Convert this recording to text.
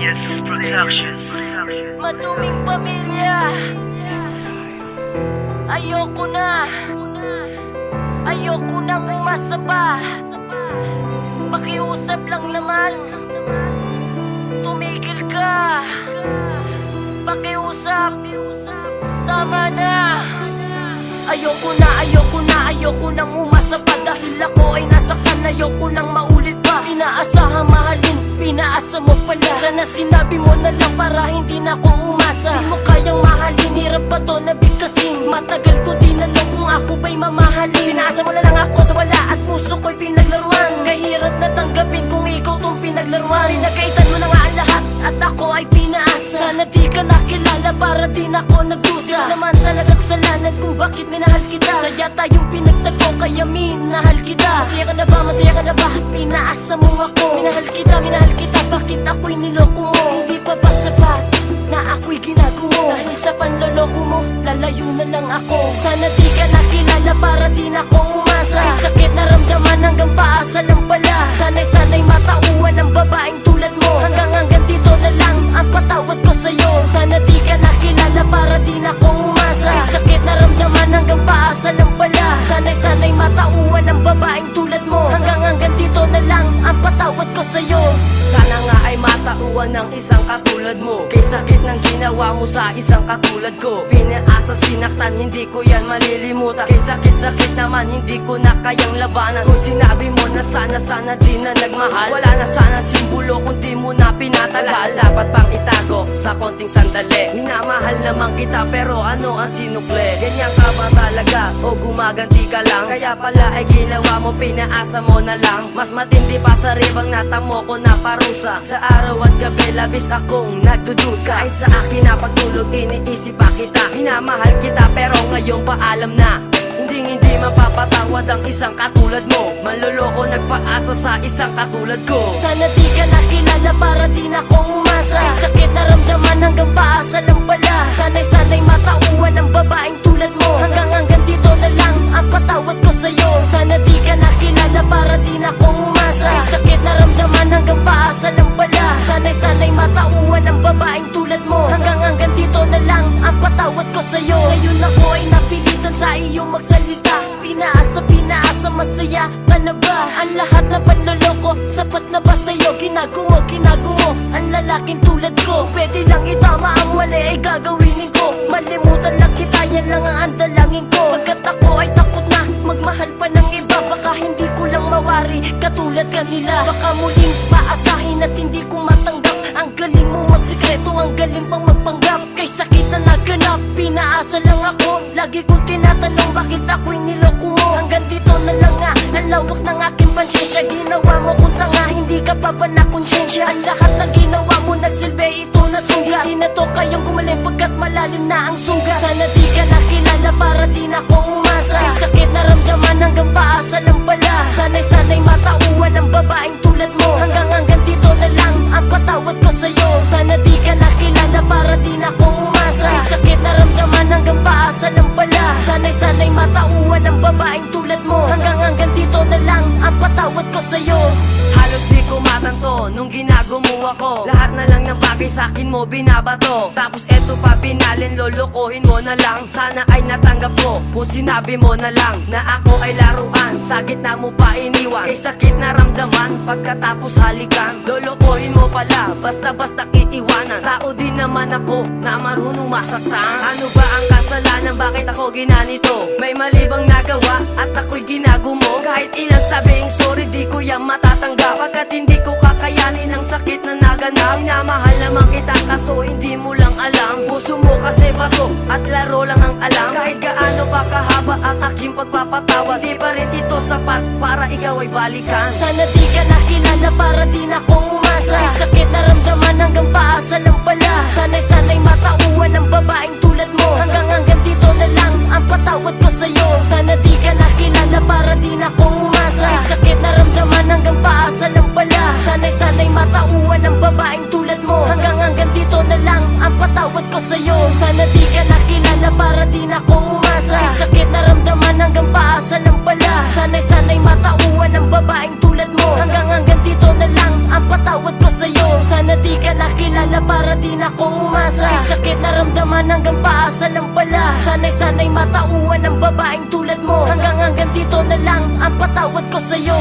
Genius Production. Maduming pamilya. Ayoko na. Ayoko nang umasa pa. Pakiusap lang naman. Tumigil ka. Pakiusap. Tama na. Ayoko na, ayoko na, ayoko nang umasa Dahil ako ay nasaktan, ayoko nang maulit pa. Pinaasahan mahalin, pinaasa mo pala Sana sinabi mo na lang para hindi na ako umasa. Di mo kayang mahalin, hirap pa to nabigkasin Matagal ko din alam kung ako ba'y mamahalin. Pinaasa mo na lang ako sa wala at puso ko'y pinaglaruan. Kahirap na tanggapin kung ikaw tong pinaglaruan. Pinagkaitan mo na nga lahat at ako ay pinaasa. Sana di ka nakilala para din ako nagdusa. Di naman talaga kasalanan kung bakit minahal kita. Saya tayong pinagtagpo kaya minahal kita. Masaya ka na ba, masaya ka na ba? Pinaasa mo ako. Minahal kita, minahal kita, bakit ako'y niloko mo? Hindi pa ba sapat na ako'y ginago mo? Dahil sa panloloko mo, lalayo na lang ako Sana di ka nakilala para din ako umasa Sana nga ay matauhan ng isang katulad mo. Kay sakit ng ginawa mo sa isang katulad ko. Pinaasa sinaktan, hindi ko yan malilimutan. Kay sakit-sakit naman, hindi ko na kayang labanan. Kung sinabi mo na sana, sana di na nagmahal. Wala na sana simbolo kung di mo na pinatagal Dapat pang itago sa konting sandali. Minamahal naman kita pero ano ang sinukle? Ganyan ka ba talaga? O gumaganti ka lang? Kaya pala ay ginawa mo, pinaasa mo na lang. Mas matindi pa sa ribang natamo ko na parusa. Sa araw at gabi labis akong nagdudusa. Kahit sa akin na pagtulog iniisip pa kita. Minamahal kita pero ngayon paalam na. Hindi hindi mapapatawad ang isang katulad mo. Manloloko nagpaasa sa isang katulad ko. Sana di ka nakilala para di na ako umasa. May sakit na ramdaman hanggang lang pala masaya ka na ba? Ang lahat na panloloko, sapat na ba sa'yo? Ginago mo, ang lalaking tulad ko. Pwede lang itama ang mali ay gagawinin ko. Malimutan lang kita, yan lang ang andalangin ko. Pagkat ako ay takot na, magmahal pa ng iba. Baka hindi ko lang mawari, katulad kanila. Baka muling paasahin at hindi ko matanggap. Ang galing mo magsikreto, ang galing pang magpanggap. Kay sakit na naganap, pinaasa lang ako. Lagi ko tinatanong bakit ako'y niloko Hanggang dito na lang nga, ang lawak ng aking pansensya. Ginawa mo kung tanga, hindi ka pa ba na konsensya Ang lahat ng ginawa mo nagsilbi, ito na sungga. Hindi na to kayong gumaling pagkat malalim na ang suga Sana di ka nakilala para di na ako umasa. May sakit na ramdaman hanggang paasa lang pala Sana'y sana'y matauhan ng babaeng tulad mo. Hanggang hanggang dito na lang ang patawad ko sa'yo. Sana di ka nakilala para di na ako umasa. May sakit na ramdaman hanggang paasa lang pala Sana'y sana'y matauhan ng babaeng tulad mo nung ginago mo ako Lahat na lang ng bagay sa akin mo binabato. Tapos eto pa pinalin lolokohin mo na lang. Sana ay natanggap mo kung sinabi mo na lang Na ako ay laruan. Sa gitna mo pa iniwan Kay sakit na ramdaman. Pagkatapos halikan Lolokohin mo pala basta basta iiwanan Tao din naman ako na marunong masaktan. Ano ba ang kasalanan? Bakit ako ginanito? May mali bang nagawa at ako'y ginago mo Kahit ilang sabing sorry di ko yan matatanggap. Pagkat hindi ko ang sakit na naganap. Minamahal naman kita kaso hindi mo lang alam. Puso mo kasi bato at laro lang ang alam. Kahit gaano pa kahaba ang aking pagpapatawa Di pa rin ito sapat para ikaw ay balikan. Sana di ka nakilala para di na ako umasa. May sakit na ramdaman hanggang paasa lang pala Sana'y sana'y matauhan ng babaeng tulad mo. Hanggang hanggang dito na lang ang patawad Sana di ka nakilala para di na ako umasa. May sakit na ramdaman hanggang paasa lang pala. Sana'y sana'y matauhan ng babaeng tulad mo. Hanggang hanggang dito na lang ang patawad ko sa'yo. Sana di ka nakilala para di na ako umasa. May sakit na ramdaman hanggang paasa lang pala. Sana'y sana'y matauhan ng babaeng tulad mo. Hanggang hanggang dito na lang ang patawad ko sa'yo